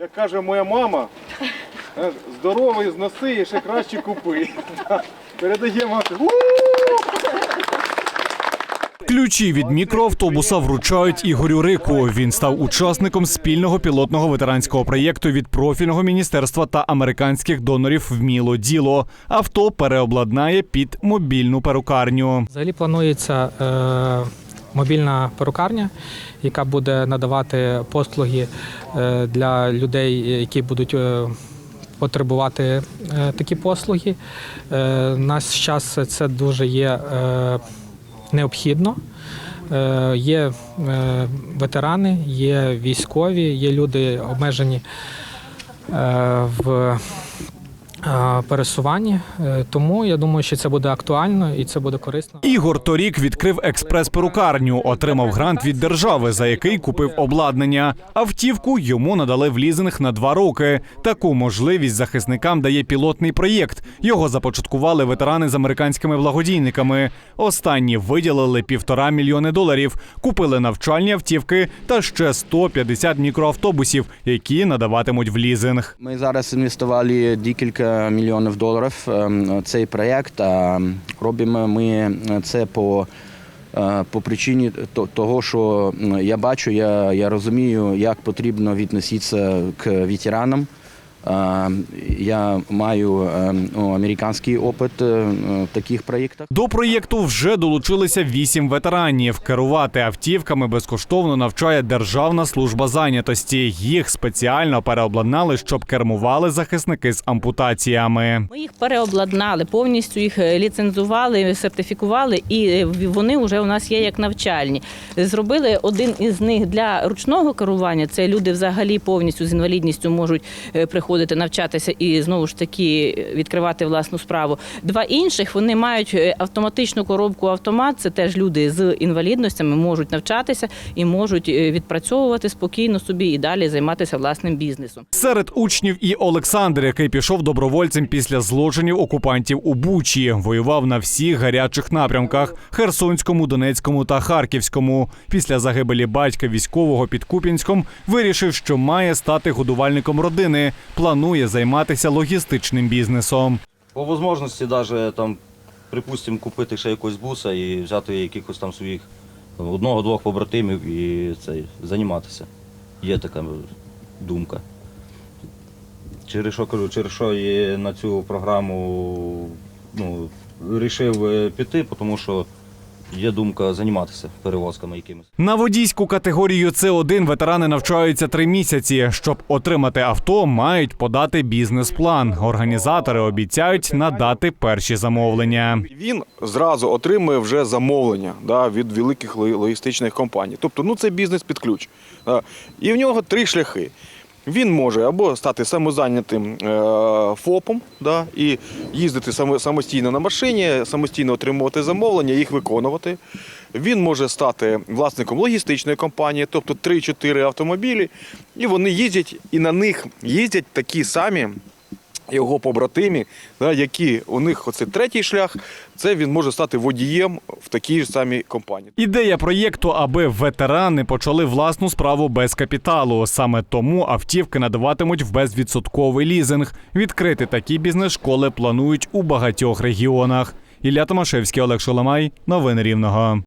Як каже моя мама, е, здоровий зноси і ще краще купи. Да. Передаємо. Ключі від мікроавтобуса вручають Ігорю Рику. Він став учасником спільного пілотного ветеранського проєкту від профільного міністерства та американських донорів «Вміло діло. Авто переобладнає під мобільну перукарню. Взагалі планується е, мобільна перукарня, яка буде надавати послуги е, для людей, які будуть е, потребувати е, такі послуги. На наш час це дуже є необхідно. Є ветерани, є військові, є люди обмежені в пересуванні. Е, Тому я думаю, що це буде актуально і це буде корисно. Ігор торік відкрив експрес-перукарню, отримав грант від держави, за який купив обладнання. Автівку йому надали в лізинг на два роки. Таку можливість захисникам дає пілотний проєкт. Його започаткували ветерани з американськими благодійниками. Останні виділили півтора мільйони доларів, купили навчальні автівки та ще 150 мікроавтобусів, які надаватимуть в лізинг. Ми зараз інвестували декілька мільйонів доларів ем, цей проєкт. Робимо ми це по, е, по причині того, що я бачу, я, я розумію, як потрібно відноситися к ветеранам. Е, Я маю е, ну, американський опит е, в таких проєктах. До проєкту вже долучилися вісім ветеранів. Керувати автівками безкоштовно навчає Державна служба зайнятості. Їх спеціально переобладнали, щоб кермували захисники з ампутаціями. Ми їх переобладнали, повністю їх е, ліцензували, сертифікували, і е, вони вже у нас є як навчальні. Зробили один із них для ручного керування. Це люди взагалі повністю з інвалідністю можуть е, приходити навчатися і знову ж таки відкривати власну справу. Два інших вони мають е, автоматичну коробку автомат. Це теж люди з інвалідностями можуть навчатися і можуть е, відпрацьовувати спокійно собі і далі займатися власним бізнесом. Серед учнів і Олександр, який пішов добровольцем після злочинів окупантів у Бучі, воював на всіх гарячих напрямках Херсонському, Донецькому та Харківському. Після загибелі батька військового під Куп'янськом вирішив, що має стати годувальником родини. Планує займатися логістичним бізнесом. По можливості навіть там, припустимо, купити ще якогось буса і взяти якихось там своїх одного-двох побратимів і цей, займатися. Є така думка. Через що кажу, через що я на цю програму ну, вирішив е, піти, тому що є думка займатися перевозками якимись. На водійську категорію С1 ветерани навчаються три місяці. Щоб отримати авто, мають подати бізнес-план. Організатори обіцяють надати перші замовлення. Він зразу отримує вже замовлення да, від великих логістичних компаній. Тобто, ну це бізнес під ключ. І в нього три шляхи. Він може або стати самозайнятим е, ФОПом да, і їздити самостійно на машині, самостійно отримувати замовлення, їх виконувати. Він може стати власником логістичної компанії, тобто 3-4 автомобілі, і вони їздять, і на них їздять такі самі його побратимі, які у них оце третій шлях, це він може стати водієм в такій ж самій компанії. Ідея проєкту, аби ветерани почали власну справу без капіталу. Саме тому автівки надаватимуть в безвідсотковий лізинг. Відкрити такі бізнес-школи планують у багатьох регіонах. Ілля Томашевський, Олег Шоломай. Новини Рівного.